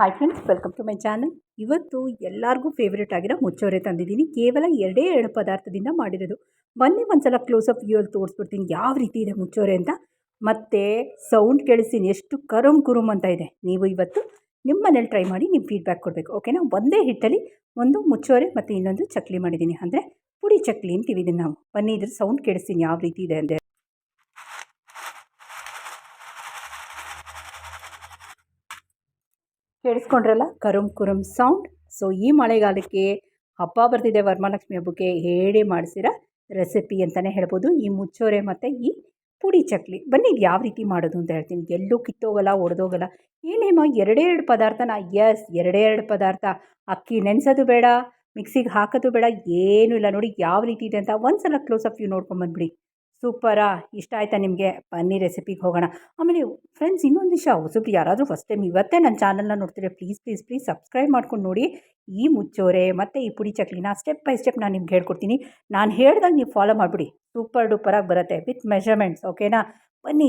Hi friends welcome to my channel ಇವತ್ತು ಎಲ್ಲರಿಗೂ favourite ಆಗಿರೋ ಮುಚ್ಚೋರೆ ತಂದಿದ್ದೀನಿ. ಕೇವಲ ಎರಡೇ ಎರಡು ಪದಾರ್ಥದಿಂದ ಮಾಡಿರೋದು. ಬನ್ನಿ ಒಂದ್ಸಲ ಕ್ಲೋಸಪ್ ವ್ಯೂಯಲ್ಲಿ ತೋರಿಸ್ಬಿಡ್ತೀನಿ ಯಾವ ರೀತಿ ಇದೆ ಮುಚ್ಚೋರೆ ಅಂತ. ಮತ್ತು ಸೌಂಡ್ ಕೇಳಿಸ್ತೀನಿ, ಎಷ್ಟು ಕರುಮ್ ಕುರುಮ್ ಅಂತ ಇದೆ. ನೀವು ಇವತ್ತು ನಿಮ್ಮ ಮನೇಲಿ ಟ್ರೈ ಮಾಡಿ ನಿಮ್ಮ ಫೀಡ್ಬ್ಯಾಕ್ ಕೊಡಬೇಕು. ಓಕೆನಾ ಒಂದೇ ಹಿಟ್ಟಲ್ಲಿ ಒಂದು ಮುಚ್ಚೋರೆ ಮತ್ತು ಇನ್ನೊಂದು ಚಕ್ಲಿ ಮಾಡಿದ್ದೀನಿ. ಅಂದರೆ ಪುಡಿ ಚಕ್ಲಿ ಅಂತೀವಿ ಇದನ್ನು ನಾವು. ಬನ್ನಿ ಇದ್ರ ಸೌಂಡ್ ಕೇಳಿಸ್ತೀನಿ ಯಾವ ರೀತಿ ಇದೆ ಅಂದರೆ ಕೇಳಿಸ್ಕೊಂಡ್ರಲ್ಲ? ಕರುಮ್ ಕುರುಮ್ ಸೌಂಡ್ ಸೊ ಈ ಮಳೆಗಾಲಕ್ಕೆ ಹಬ್ಬ ಬರ್ತಿದೆ ವರಮಹಾಲಕ್ಷ್ಮಿ ಹಬ್ಬಕ್ಕೆ ಹೇಳಿ ಮಾಡಿಸಿರೋ ರೆಸಿಪಿ ಅಂತಲೇ ಹೇಳ್ಬೋದು. ಈ ಮುಚ್ಚೋರೆ ಮತ್ತು ಈ ಪುಡಿ ಚಕ್ಲಿ. ಬನ್ನಿ ಯಾವ ರೀತಿ ಮಾಡೋದು ಅಂತ ಹೇಳ್ತೀನಿ. ಎಲ್ಲೂ ಕಿತ್ತೋಗಲ್ಲ, ಒಡೆದೋಗಲ್ಲ. ಏನೇಮೋ ಎರಡೇ ಎರಡು ಪದಾರ್ಥನ ಎಸ್ ಎರಡೇ ಎರಡು ಪದಾರ್ಥ. ಅಕ್ಕಿ ನೆನೆಸೋದು ಬೇಡ, ಮಿಕ್ಸಿಗೆ ಹಾಕೋದು ಬೇಡ, ಏನೂ ಇಲ್ಲ. ನೋಡಿ, ಯಾವ ರೀತಿ ಇದೆ ಅಂತ ಒಂದು ಸಲ ಕ್ಲೋಸಪ್ ವ್ಯೂ ನೋಡ್ಕೊಂಬಂದ್ಬಿಡಿ ಸೂಪರಾ? ಇಷ್ಟ ಆಯಿತಾ ನಿಮಗೆ? ಬನ್ನಿ ರೆಸಿಪಿಗೆ ಹೋಗೋಣ. ಆಮೇಲೆ ಫ್ರೆಂಡ್ಸ್ ಇನ್ನೊಂದು ವಿಷಯ, ಹೊಸಬ್ರು ಯಾರಾದರೂ ಫಸ್ಟ್ ಟೈಮ್ ಇವತ್ತೇ ನನ್ನ ಚಾನಲ್ನ ನೋಡ್ತೀರಾ ಪ್ಲೀಸ್ ಪ್ಲೀಸ್ ಪ್ಲೀಸ್ ಸಬ್ಸ್ಕ್ರೈಬ್ ಮಾಡ್ಕೊಂಡು ನೋಡಿ. ಈ ಮುಚ್ಚೋರೆ, ಮತ್ತು ಈ ಪುಡಿ ಚಕ್ಲಿನ ಸ್ಟೆಪ್ ಬೈ ಸ್ಟೆಪ್ ನಾನು ನಿಮ್ಗೆ ಹೇಳ್ಕೊಡ್ತೀನಿ. ನಾನು ಹೇಳ್ದಾಗ ನೀವು ಫಾಲೋ ಮಾಡಿಬಿಡಿ. ಸೂಪರ್ ಡೂಪರಾಗಿ ಬರುತ್ತೆ ವಿತ್ ಮೆಷರ್ಮೆಂಟ್ಸ್ ಓಕೆನಾ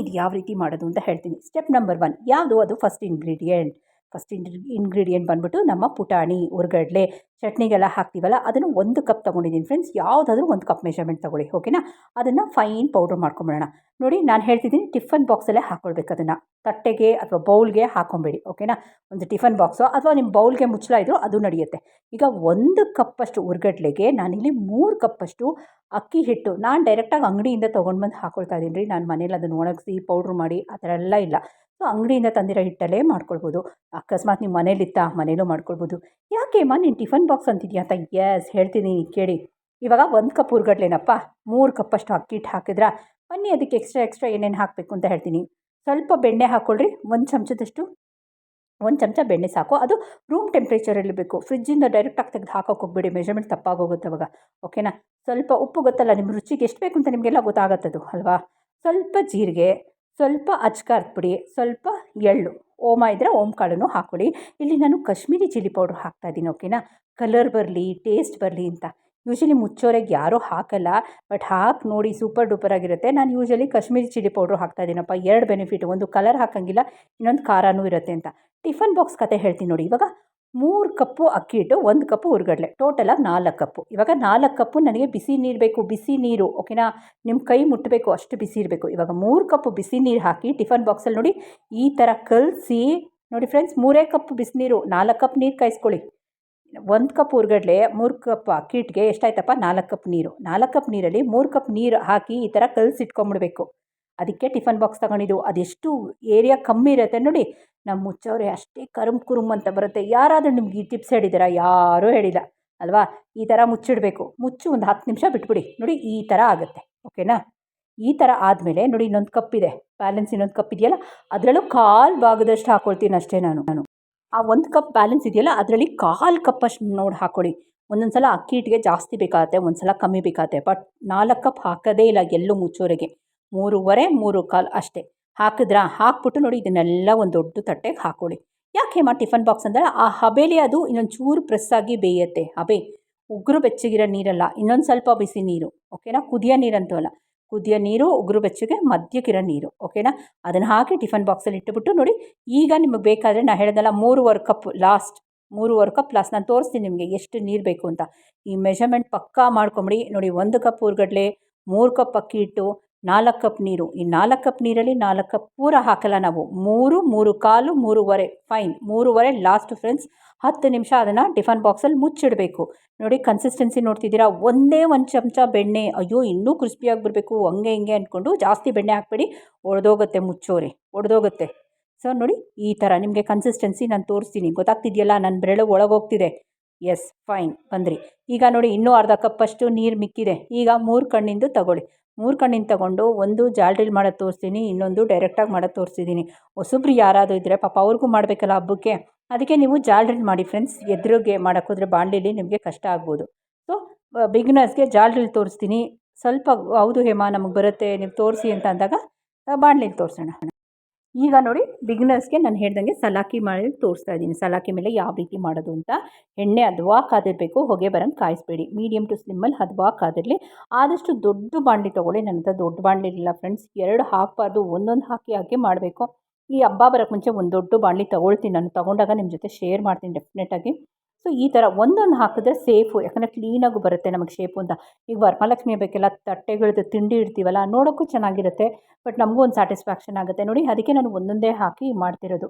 ಇದು ಯಾವ ರೀತಿ ಮಾಡೋದು ಅಂತ ಹೇಳ್ತೀನಿ. ಸ್ಟೆಪ್ ನಂಬರ್ ಒನ್ ಯಾವುದು ಅದು ಫಸ್ಟ್ ಇಂಗ್ರೀಡಿಯೆಂಟ್ ಫಸ್ಟ್ ಇಂಗ್ರಿ ಇಂಗ್ರೀಡಿಯೆಂಟ್ ಬಂದ್ಬಿಟ್ಟು ನಮ್ಮ ಪುಟಾಣಿ, ಉರ್ಗಡ್ಲೆ, ಚಟ್ನಿಗೆಲ್ಲ ಹಾಕ್ತೀವಲ್ಲ, ಅದನ್ನು ಒಂದು ಕಪ್ ತೊಗೊಂಡಿದ್ದೀನಿ ಫ್ರೆಂಡ್ಸ್ ಯಾವುದಾದ್ರೂ ಒಂದು ಕಪ್ ಮೆಷರ್ಮೆಂಟ್ ತೊಗೊಳ್ಳಿ ಓಕೆನಾ ಅದನ್ನು ಫೈನ್ ಪೌಡ್ರ್ ಮಾಡ್ಕೊಂಬಿಡೋಣ. ನೋಡಿ, ನಾನು ಹೇಳ್ತಿದ್ದೀನಿ ಟಿಫನ್ ಬಾಕ್ಸಲ್ಲೇ ಹಾಕ್ಕೊಳ್ಬೇಕು ಅದನ್ನು. ತಟ್ಟೆಗೆ ಅಥವಾ ಬೌಲ್ಗೆ ಹಾಕ್ಕೊಂಬೇಡಿ ಓಕೆನಾ ಒಂದು ಟಿಫನ್ ಬಾಕ್ಸು ಅಥವಾ ನಿಮ್ಮ ಬೌಲ್ಗೆ ಮುಚ್ಚಲ ಇದ್ದರೂ ಅದು ನಡೆಯುತ್ತೆ. ಈಗ ಒಂದು ಕಪ್ಪಷ್ಟು ಉರ್ಗಡ್ಲೆಗೆ ನಾನಿಲ್ಲಿ ಮೂರು ಕಪ್ಪಷ್ಟು ಅಕ್ಕಿ ಹಿಟ್ಟು, ನಾನು ಡೈರೆಕ್ಟಾಗಿ ಅಂಗಡಿಯಿಂದ ತೊಗೊಂಡು ಬಂದು ಹಾಕ್ಕೊಳ್ತಾ ಇದ್ದೀನಿ ರೀ. ನಾನು ಮನೇಲಿ ಅದನ್ನು ಒಣಗಿಸಿ ಪೌಡ್ರ್ ಮಾಡಿ, ಆ ಥರ ಎಲ್ಲ ಇಲ್ಲ. ಸೊ ಅಂಗಡಿಯಿಂದ ತಂದಿರೋ ಹಿಟ್ಟಲ್ಲೇ ಮಾಡ್ಕೊಳ್ಬೋದು. ಅಕಸ್ಮಾತ್ ನೀವು ಮನೇಲಿತ್ತಾ ಮನೇಲೂ ಮಾಡ್ಕೊಳ್ಬೋದು. ಯಾಕೆಮ್ಮ ನೀನು ಟಿಫನ್ ಬಾಕ್ಸ್ ಅಂತಿದ್ಯಾ ಅಂತ ಎಸ್ ಹೇಳ್ತೀನಿ ಕೇಳಿ. ಇವಾಗ ಒಂದು ಕಪ್ ಉರ್ಗಡ್ಲೇನಪ್ಪ ಮೂರು ಕಪ್ಪಷ್ಟು ಅಕ್ಕಿ ಹಿಟ್ಟು ಹಾಕಿದ್ರ? ಬನ್ನಿ ಅದಕ್ಕೆ ಎಕ್ಸ್ಟ್ರಾ ಎಕ್ಸ್ಟ್ರಾ ಏನೇನು ಹಾಕಬೇಕು ಅಂತ ಹೇಳ್ತೀನಿ. ಸ್ವಲ್ಪ ಬೆಣ್ಣೆ ಹಾಕ್ಕೊಳ್ರಿ ಒಂದು ಚಮಚದಷ್ಟು, ಒಂದು ಚಮಚ ಬೆಣ್ಣೆ ಸಾಕು. ಅದು ರೂಮ್ ಟೆಂಪ್ರೇಚರಲ್ಲಿ ಬೇಕು. ಫ್ರಿಜ್ಜಿಂದ ಡೈರೆಕ್ಟಾಗಿ ತೆಗೆದು ಹಾಕೋಕೆ ಹೋಗ್ಬೇಡಿ ಮೆಷರ್ಮೆಂಟ್ ತಪ್ಪಾಗೋಗುತ್ತೆ ಅವಾಗ. ಓಕೆನಾ ಸ್ವಲ್ಪ ಉಪ್ಪು ಗೊತ್ತಲ್ಲ ನಿಮ್ಮ ರುಚಿಗೆ ಎಷ್ಟು ಬೇಕು ಅಂತ ನಿಮಗೆಲ್ಲ ಗೊತ್ತಾಗತ್ತದು, ಅಲ್ವಾ? ಸ್ವಲ್ಪ ಜೀರಿಗೆ ಸ್ವಲ್ಪ ಅಚ್ಕಾರದ ಪುಡಿ, ಸ್ವಲ್ಪ ಎಳ್ಳು, ಓಮ ಇದ್ದರೆ ಓಮ್ ಕಾಳನ್ನು ಹಾಕ್ಕೊಳ್ಳಿ ಇಲ್ಲಿ ನಾನು ಕಾಶ್ಮೀರಿ ಚಿಲ್ಲಿ ಪೌಡ್ರ್ ಹಾಕ್ತಾಯಿದ್ದೀನಿ ಓಕೆನಾ? ಕಲರ್ ಬರಲಿ ಟೇಸ್ಟ್ ಬರಲಿ ಅಂತ. ಯೂಶ್ವಲಿ ಮುಚ್ಚೋರೆಗೆ ಯಾರೂ ಹಾಕಲ್ಲ ಬಟ್ ಹಾಕಿ ನೋಡಿ ಸೂಪರ್ ಡೂಪರ್ ಆಗಿರುತ್ತೆ. ನಾನು ಯೂಶ್ವಲಿ ಕಾಶ್ಮೀರಿ ಚಿಲ್ಲಿ ಪೌಡ್ರು ಹಾಕ್ತಾಯಿದ್ದೀನಪ್ಪ ಎರಡು ಬೆನಿಫಿಟ್ ಒಂದು ಕಲರ್ ಹಾಕೋಂಗಿಲ್ಲ, ಇನ್ನೊಂದು ಖಾರನೂ ಇರುತ್ತೆ ಅಂತ. ಟಿಫನ್ ಬಾಕ್ಸ್ ಕತೆ ಹೇಳ್ತೀನಿ ನೋಡಿ, ಇವಾಗ ಮೂರು ಕಪ್ಪು ಅಕ್ಕಿ ಹಿಟ್ಟು ಒಂದು ಕಪ್ಪು ಉರ್ಗಡ್ಲೆ. ಟೋಟಲಾಗಿ ನಾಲ್ಕು ಕಪ್ಪು. ಇವಾಗ ನಾಲ್ಕು ಕಪ್ಪು ನನಗೆ ಬಿಸಿ ನೀರು ಬೇಕು. ಬಿಸಿ ನೀರು ಓಕೆನಾ ನಿಮ್ಮ ಕೈ ಮುಟ್ಟಬೇಕು ಅಷ್ಟು ಬಿಸಿ ಇರಬೇಕು. ಇವಾಗ ಮೂರು ಕಪ್ಪು ಬಿಸಿ ನೀರು ಹಾಕಿ ಟಿಫನ್ ಬಾಕ್ಸಲ್ಲಿ ನೋಡಿ, ಈ ಥರ ಕಲಸಿ, ನೋಡಿ ಫ್ರೆಂಡ್ಸ್ ಮೂರೇ ಕಪ್ ಬಿಸಿನೀರು ನಾಲ್ಕು ಕಪ್ ನೀರು ಕಾಯಿಸ್ಕೊಳ್ಳಿ. ಒಂದು ಕಪ್ ಉರ್ಗಡ್ಲೆ, ಮೂರು ಕಪ್ ಅಕ್ಕಿ ಹಿಟ್ಟಿಗೆ ಎಷ್ಟಾಯ್ತಪ್ಪ? ನಾಲ್ಕು ಕಪ್ ನೀರು. ನಾಲ್ಕು ಕಪ್ ನೀರಲ್ಲಿ ಮೂರು ಕಪ್ ನೀರು ಹಾಕಿ ಈ ಥರ ಕಲಸಿ ಇಟ್ಕೊಂಬಿಡ್ಬೇಕು. ಅದಕ್ಕೆ ಟಿಫನ್ ಬಾಕ್ಸ್ ತಗೊಂಡಿದ್ದು. ಅದೆಷ್ಟು ಏರಿಯಾ ಕಮ್ಮಿ ಇರುತ್ತೆ ನೋಡಿ. ನಮ್ಮ ಮುಚ್ಚೋರೆ ಅಷ್ಟೇ ಕರುಮ್ ಕುರುಮ್ ಅಂತ ಬರುತ್ತೆ. ಯಾರಾದರೂ ನಿಮ್ಗೆ ಈ ಟಿಪ್ಸ್ ಹೇಳಿದ್ದೀರಾ? ಯಾರೂ ಹೇಳಿಲ್ಲ, ಅಲ್ವಾ? ಈ ಥರ ಮುಚ್ಚಿಡಬೇಕು. ಮುಚ್ಚು ಒಂದು ಹತ್ತು ನಿಮಿಷ ಬಿಟ್ಬಿಡಿ. ನೋಡಿ, ಈ ಥರ ಆಗುತ್ತೆ. ಓಕೆನಾ? ಈ ಥರ ಆದಮೇಲೆ ನೋಡಿ, ಇನ್ನೊಂದು ಕಪ್ ಇದೆ. ಬ್ಯಾಲೆನ್ಸ್ ಇನ್ನೊಂದು ಕಪ್ ಇದೆಯಲ್ಲ, ಅದರಲ್ಲೂ ಕಾಲು ಭಾಗದಷ್ಟು ಹಾಕ್ಕೊಳ್ತೀನಿ ಅಷ್ಟೇ ನಾನು. ನಾನು ಆ ಒಂದು ಕಪ್ ಬ್ಯಾಲೆನ್ಸ್ ಇದೆಯಲ್ಲ, ಅದರಲ್ಲಿ ಕಾಲು ಕಪ್ ಅಷ್ಟು ನೋಡಿ ಹಾಕ್ಕೊಳ್ಳಿ ಒಂದೊಂದು ಸಲ ಅಕ್ಕಿ ಹಿಟ್ಟಿಗೆ ಜಾಸ್ತಿ ಬೇಕಾಗುತ್ತೆ ಒಂದು ಸಲ ಕಮ್ಮಿ ಬೇಕಾಗುತ್ತೆ. ಬಟ್ ನಾಲ್ಕು ಕಪ್ ಹಾಕೋದೇ ಇಲ್ಲ ಎಲ್ಲೂ ಮುಚ್ಚೋರೆಗೆ. ಮೂರುವರೆ, ಮೂರು ಕಾಲು ಅಷ್ಟೇ. ಹಾಕಿದ್ರಾ? ಹಾಕ್ಬಿಟ್ಟು ನೋಡಿ, ಇದನ್ನೆಲ್ಲ ಒಂದು ದೊಡ್ಡ ತಟ್ಟೆಗೆ ಹಾಕ್ಕೊಳ್ಳಿ ಯಾಕೆಮ್ಮ ಟಿಫನ್ ಬಾಕ್ಸ್ ಅಂದರೆ ಆ ಹಬೇಲಿ ಅದು ಇನ್ನೊಂದು ಚೂರು ಪ್ರೆಸ್ ಆಗಿ ಬೇಯುತ್ತೆ. ಹಬೆ, ಉಗುರು ಬೆಚ್ಚಗಿರೋ ನೀರಲ್ಲ, ಇನ್ನೊಂದು ಸ್ವಲ್ಪ ಬಿಸಿ ನೀರು, ಓಕೆನಾ? ಕುದಿಯೋ ನೀರಂತೂ ಅಲ್ಲ. ಕುದಿಯ ನೀರು, ಉಗುರು ಬೆಚ್ಚಗೆ, ಮಧ್ಯಕ್ಕಿರೋ ನೀರು, ಓಕೆನಾ? ಅದನ್ನು ಹಾಕಿ ಟಿಫನ್ ಬಾಕ್ಸಲ್ಲಿ ಇಟ್ಟುಬಿಟ್ಟು ನೋಡಿ, ಈಗ ನಿಮಗೆ ಬೇಕಾದರೆ ನಾನು ಹೇಳ್ದಲ್ಲ ಮೂರುವರೆ ಕಪ್ ಲಾಸ್ಟ್ ಮೂರುವರೆ ಕಪ್ ಲಾಸ್ಟ್ ನಾನು ತೋರಿಸ್ತೀನಿ ನಿಮಗೆ ಎಷ್ಟು ನೀರು ಬೇಕು ಅಂತ. ಈ ಮೆಷರ್ಮೆಂಟ್ ಪಕ್ಕಾ ಮಾಡ್ಕೊಂಬಿಡಿ. ನೋಡಿ, ಒಂದು ಕಪ್ ಊರುಗಡ್ಲೆ, ಮೂರು ಕಪ್ ಅಕ್ಕಿ ಹಿಟ್ಟು ನಾಲ್ಕು ಕಪ್ ನೀರು. ಈ ನಾಲ್ಕು ಕಪ್ ನೀರಲ್ಲಿ ನಾಲ್ಕು ಕಪ್ ಪೂರ ಹಾಕಲ್ಲ ನಾವು. ಮೂರು ಮೂರು ಕಾಲು, ಮೂರುವರೆ. ಫೈನ್ ಮೂರುವರೆ ಲಾಸ್ಟ್ ಫ್ರೆಂಡ್ಸ್ ಹತ್ತು ನಿಮಿಷ ಅದನ್ನು ಟಿಫನ್ ಬಾಕ್ಸಲ್ಲಿ ಮುಚ್ಚಿಡಬೇಕು. ನೋಡಿ ಕನ್ಸಿಸ್ಟೆನ್ಸಿ ನೋಡ್ತಿದ್ದೀರಾ? ಒಂದೇ ಒಂದು ಚಮಚ ಬೆಣ್ಣೆ. ಅಯ್ಯೋ, ಇನ್ನೂ ಕ್ರಿಸ್ಪಿಯಾಗಿ ಬರಬೇಕು ಹಂಗೆ, ಹಿಂಗೆ ಅಂದ್ಕೊಂಡು ಜಾಸ್ತಿ ಬೆಣ್ಣೆ ಹಾಕ್ಬೇಡಿ. ಒಡೆದೋಗುತ್ತೆ ಮುಚ್ಚೋರಿ. ಒಡೆದೋಗುತ್ತೆ. ಸೊ ನೋಡಿ, ಈ ಥರ ನಿಮಗೆ ಕನ್ಸಿಸ್ಟೆನ್ಸಿ ನಾನು ತೋರಿಸ್ತೀನಿ. ಗೊತ್ತಾಗ್ತಿದೆಯಲ್ಲ? ನನ್ನ ಬೆರಳು ಒಳಗೋಗ್ತಿದೆ. ಎಸ್ ಫೈನ್ ಬಂದ್ರಿ. ಈಗ ನೋಡಿ, ಇನ್ನೂ ಅರ್ಧ ಕಪ್ಪಷ್ಟು ನೀರು ಮಿಕ್ಕಿದೆ. ಈಗ ಮೂರು ಕಣ್ಣಿಂದು ತಗೊಳ್ಳಿ. ಮೂರು ಕಣ್ಣಿಂದ ತಗೊಂಡು ಒಂದು ಜಾಲ್ರಿಲಿ ಮಾಡೋದು ತೋರಿಸ್ತೀನಿ, ಇನ್ನೊಂದು ಡೈರೆಕ್ಟಾಗಿ ಮಾಡೋದು ತೋರಿಸಿದ್ದೀನಿ ಹೊಸಬ್ರು ಯಾರಾದರೂ ಇದ್ದರೆ ಪಾಪ ಅವ್ರಿಗೂ ಮಾಡಬೇಕಲ್ಲ ಹಬ್ಬಕ್ಕೆ. ಅದಕ್ಕೆ ನೀವು ಜಾಲ್ರಿಲಿ ಮಾಡಿ ಫ್ರೆಂಡ್ಸ್ ಎದುರಿಗೆ ಮಾಡೋಕ್ಕೋದ್ರೆ ಬಾಣಲಿಲಿ ನಿಮಗೆ ಕಷ್ಟ ಆಗ್ಬೋದು. ಸೊ ಬಿಗ್ನರ್ಸ್ಗೆ ಜಾಲ್ರಿಲಿ ತೋರಿಸ್ತೀನಿ. ಸ್ವಲ್ಪ, ಹೌದು ಹೇಮಾ, ನಮಗೆ ಬರುತ್ತೆ, ನೀವು ತೋರಿಸಿ ಅಂತ ಅಂದಾಗ ಬಾಣಲಿಲಿ ತೋರಿಸೋಣ. ಈಗ ನೋಡಿ ಬಿಗ್ನರ್ಸ್ಗೆ ನಾನು ಹೇಳ್ದಂಗೆ ಸಲಾಕಿ ಮಾಡಿ ತೋರಿಸ್ತಾ ಇದ್ದೀನಿ. ಸಲಾಕಿ ಮೇಲೆ ಯಾವ ರೀತಿ ಮಾಡೋದು ಅಂತ. ಎಣ್ಣೆ ಹದ್ವಾಗಿ ಕಾದಿರಬೇಕು, ಹೊಗೆ ಬರಂಗೆ ಕಾಯಿಸ್ಬೇಡಿ. Medium to ಸ್ಲಿಮ್ಮಲ್ಲಿ ಹದ್ವಾಗಿ ಕಾದಿರಲಿ. ಆದಷ್ಟು ದೊಡ್ಡ ಬಾಣಲಿ ತೊಗೊಳ್ಳಿ. ನನ್ನ ಹತ್ರ ದೊಡ್ಡ ಬಾಣಲಿ ಇರಲಿಲ್ಲ ಫ್ರೆಂಡ್ಸ್ ಎರಡು ಹಾಕಬಾರ್ದು, ಒಂದೊಂದು ಹಾಕಿ ಹಾಕಿ ಮಾಡಬೇಕು. ಈ ಹಬ್ಬ ಬರೋಕ್ಕೆ ಮುಂಚೆ ಒಂದು ದೊಡ್ಡ ಬಾಣಲಿ ತೊಗೊಳ್ತೀನಿ. ನಾನು ತೊಗೊಂಡಾಗ ನಿಮ್ಮ ಜೊತೆ ಶೇರ್ ಮಾಡ್ತೀನಿ ಡೆಫಿನೆಟಾಗಿ ಸೊ ಈ ಥರ ಒಂದೊಂದು ಹಾಕಿದ್ರೆ ಸೇಫು ಯಾಕಂದರೆ ಕ್ಲೀನಾಗೂ ಬರುತ್ತೆ ನಮಗೆ ಶೇಪು ಅಂತ. ಈಗ ವರಮಹಾಲಕ್ಷ್ಮಿ ಬೇಕೆಲ್ಲ ತಟ್ಟೆಗಳದ್ದು ತಿಂಡಿ ಇಡ್ತೀವಲ್ಲ, ನೋಡೋಕ್ಕೂ ಚೆನ್ನಾಗಿರುತ್ತೆ ಬಟ್ ನಮಗೂ ಒಂದು ಸ್ಯಾಟಿಸ್ಫ್ಯಾಕ್ಷನ್ ಆಗುತ್ತೆ. ನೋಡಿ, ಅದಕ್ಕೆ ನಾನು ಒಂದೊಂದೇ ಹಾಕಿ ಮಾಡ್ತಿರೋದು.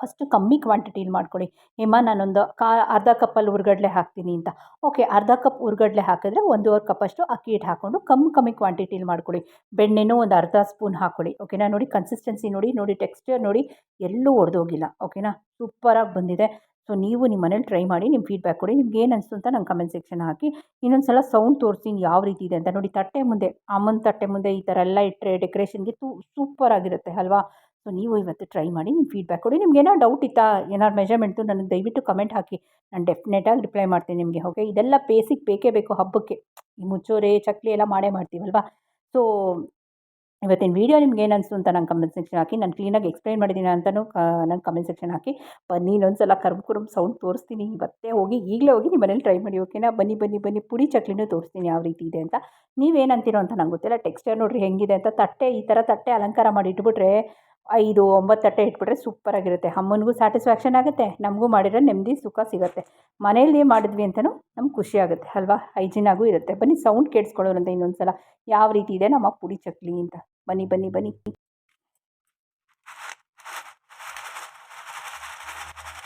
ಫಸ್ಟು ಕಮ್ಮಿ ಕ್ವಾಂಟಿಟೀಲಿ ಮಾಡ್ಕೊಳ್ಳಿ ಹೇಮಾ ನಾನೊಂದು ಕಾ, ಅರ್ಧ ಕಪ್ಪಲ್ಲಿ ಹುರ್ಗಡ್ಲೆ ಹಾಕ್ತೀನಿ ಅಂತ. ಓಕೆ ಅರ್ಧ ಕಪ್ ಹುರ್ಗಡ್ಲೆ ಹಾಕಿದ್ರೆ ಒಂದೂವರೆ ಕಪ್ಪಷ್ಟು ಅಕ್ಕಿ ಹಿಟ್ಟು ಹಾಕ್ಕೊಂಡು ಕಮ್ಮಿ ಕಮ್ಮಿ ಕ್ವಾಂಟಿಟೀಲಿ ಮಾಡ್ಕೊಳ್ಳಿ ಬೆಣ್ಣೆನೂ ಒಂದು ಅರ್ಧ ಸ್ಪೂನ್ ಹಾಕ್ಕೊಳ್ಳಿ ಓಕೆನಾ ನೋಡಿ ಕನ್ಸಿಸ್ಟೆನ್ಸಿ ನೋಡಿ ನೋಡಿ ಟೆಕ್ಸ್ಚರ್ ನೋಡಿ, ಎಲ್ಲೂ ಒಡೆದೋಗಿಲ್ಲ. ಓಕೆನಾ ಸೂಪರಾಗಿ ಬಂದಿದೆ. ಸೊ ನೀವು ನಿಮ್ಮ ಮನೇಲಿ ಟ್ರೈ ಮಾಡಿ ನಿಮ್ಮ ಫೀಡ್ಬ್ಯಾಕ್ ಕೊಡಿ. ನಿಮ್ಗೆ ಏನು ಅನಿಸ್ತು ಅಂತ ನಂಗೆ ಕಮೆಂಟ್ ಸೆಕ್ಷನ್ ಹಾಕಿ. ಇನ್ನೊಂದು ಸಲ ಸೌಂಡ್ ತೋರಿಸ್ತೀನಿ ಯಾವ ರೀತಿ ಇದೆ ಅಂತ. ನೋಡಿ, ತಟ್ಟೆ ಮುಂದೆ ಅಮ್ಮನ ತಟ್ಟೆ ಮುಂದೆ ಈ ಥರ ಎಲ್ಲ ಇಟ್ಟರೆ ಡೆಕೋರೇಷನ್ಗೆ ತು ಸೂಪರಾಗಿರುತ್ತೆ ಅಲ್ವಾ? ಸೊ ನೀವು ಇವತ್ತು ಟ್ರೈ ಮಾಡಿ ನಿಮ್ಮ ಫೀಡ್ಬ್ಯಾಕ್ ಕೊಡಿ. ನಿಮ್ಗೆ ಏನೋ ಡೌಟ್ ಇತ್ತಾ? ಏನಾದ್ರು ಮೆಜರ್ಮೆಂಟು ನನಗೆ ದಯವಿಟ್ಟು ಕಮೆಂಟ್ ಹಾಕಿ. ನಾನು ಡೆಫಿನೆಟಾಗಿ ರಿಪ್ಲೈ ಮಾಡ್ತೀನಿ ನಿಮಗೆ ಓಕೆ ಇದೆಲ್ಲ ಬೇಸಿಕ್ ಬೇಕೇ ಬೇಕು ಹಬ್ಬಕ್ಕೆ. ಈ ಮುಚ್ಚೋರೆ, ಚಕ್ಲಿ ಎಲ್ಲ ಮಾಡೇ ಮಾಡ್ತೀವಲ್ವಾ? ಸೊ ಇವತ್ತಿನ ವೀಡಿಯೋ ನಿಮ್ಗೆ ಏನು ಅನಿಸ್ತು ಅಂತ ನಂಗೆ ಕಮೆಂಟ್ ಸೆಕ್ಷನ್ ಹಾಕಿ, ನಾನು ಕ್ಲೀನಾಗಿ ಎಕ್ಸ್ಪ್ಲೈನ್ ಮಾಡಿದ್ದೀನಿ ಅಂತಲೂ ನಂಗೆ ಕಮೆಂಟ್ ಸೆಕ್ಷನ್ ಹಾಕಿ. ಬನ್ನಿ ಇನ್ನೊಂದು ಸಲ ಕರ್ಮ್ ಸೌಂಡ್ ತೋರಿಸ್ತೀನಿ. ಇವತ್ತೇ ಹೋಗಿ, ಈಗಲೇ ಹೋಗಿ ನಿಮ್ಮ ಮನೇಲಿ ಟ್ರೈ ಮಾಡಿ ಓಕೆನಾ ಬನ್ನಿ ಬನ್ನಿ ಬನ್ನಿ, ಪುಡಿ ಚಕ್ಲಿನೂ ತೋರಿಸ್ತೀನಿ ಯಾವ ರೀತಿ ಇದೆ ಅಂತ. ನೀವೇನಂತೀರೋ ಅಂತ ನಂಗೆ ಗೊತ್ತಿಲ್ಲ. ಟೆಕ್ಸ್ಚರ್ ನೋಡಿರಿ ಹೆಂಗಿದೆ ಅಂತ. ತಟ್ಟೆ, ಈ ಥರ ತಟ್ಟೆ ಅಲಂಕಾರ ಮಾಡಿ ಇಟ್ಬಿಟ್ರೆ ಐದು, ಒಂಬತ್ತು ತಟ್ಟೆ ಇಟ್ಬಿಟ್ರೆ ಸೂಪರಾಗಿರುತ್ತೆ ಅಮ್ಮನಿಗೂ ಸ್ಯಾಟಿಸ್ಫ್ಯಾಕ್ಷನ್ ಆಗುತ್ತೆ. ನಮಗೂ ಮಾಡಿದ್ರೆ ನೆಮ್ಮದಿ, ಸುಖ ಸಿಗುತ್ತೆ. ಮನೆಯಲ್ಲಿ ಮಾಡಿದ್ವಿ ಅಂತಲೂ ನಮ್ಗೆ ಖುಷಿ ಆಗುತ್ತೆ, ಅಲ್ವಾ? ಹೈಜಿನಾಗೂ ಇರುತ್ತೆ. ಬನ್ನಿ ಸೌಂಡ್ ಕೇಳಿಸ್ಕೊಳ್ಳೋರಂತ ಇನ್ನೊಂದು ಸಲ ಯಾವ ರೀತಿ ಇದೆ ನಮ್ಮ ಪುಡಿ ಚಕ್ಲಿ ಅಂತ. ಬನ್ನಿ ಬನ್ನಿ ಬನ್ನಿ.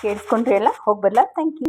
ಕೇಳಿಸ್ಕೊಂಡ್ರಿ ಎಲ್ಲ? ಹೋಗಿ ಬರಲಾ? Thank you